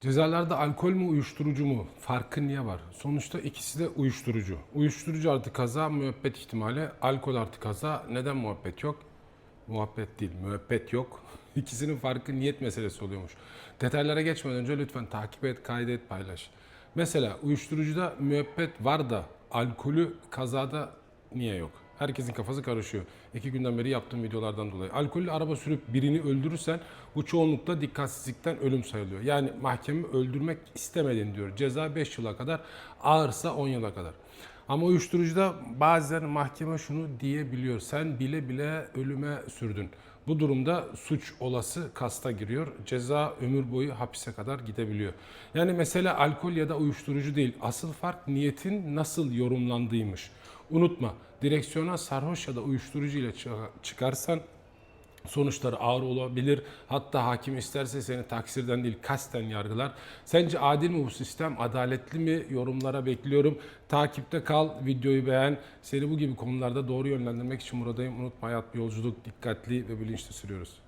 Cezalarda alkol mü uyuşturucu mu? Farkı niye var? Sonuçta ikisi de uyuşturucu. Uyuşturucu artı kaza müebbet ihtimali. Alkol artı kaza neden muhabbet yok? Muhabbet değil, müebbet yok. İkisinin farkı niyet meselesi oluyormuş. Detaylara geçmeden önce lütfen takip et, kaydet, paylaş. Mesela uyuşturucuda müebbet var da alkolü kazada niye yok? Herkesin kafası karışıyor. İki günden beri yaptığım videolardan dolayı. Alkollü araba sürüp birini öldürürsen bu çoğunlukla dikkatsizlikten ölüm sayılıyor. Yani mahkeme öldürmek istemedin diyor. Ceza 5 yıla kadar, ağırsa 10 yıla kadar. Ama uyuşturucuda bazen mahkeme şunu diyebiliyor. Sen bile bile ölüme sürdün. Bu durumda suç olası kasta giriyor. Ceza ömür boyu hapise kadar gidebiliyor. Yani mesele alkol ya da uyuşturucu değil. Asıl fark niyetin nasıl yorumlandığıymış. Unutma direksiyona sarhoş ya da uyuşturucu ile çık- çıkarsan sonuçları ağır olabilir. Hatta hakim isterse seni taksirden değil kasten yargılar. Sence adil mi bu sistem? Adaletli mi? Yorumlara bekliyorum. Takipte kal, videoyu beğen. Seni bu gibi konularda doğru yönlendirmek için buradayım. Unutma hayat bir yolculuk. Dikkatli ve bilinçli sürüyoruz.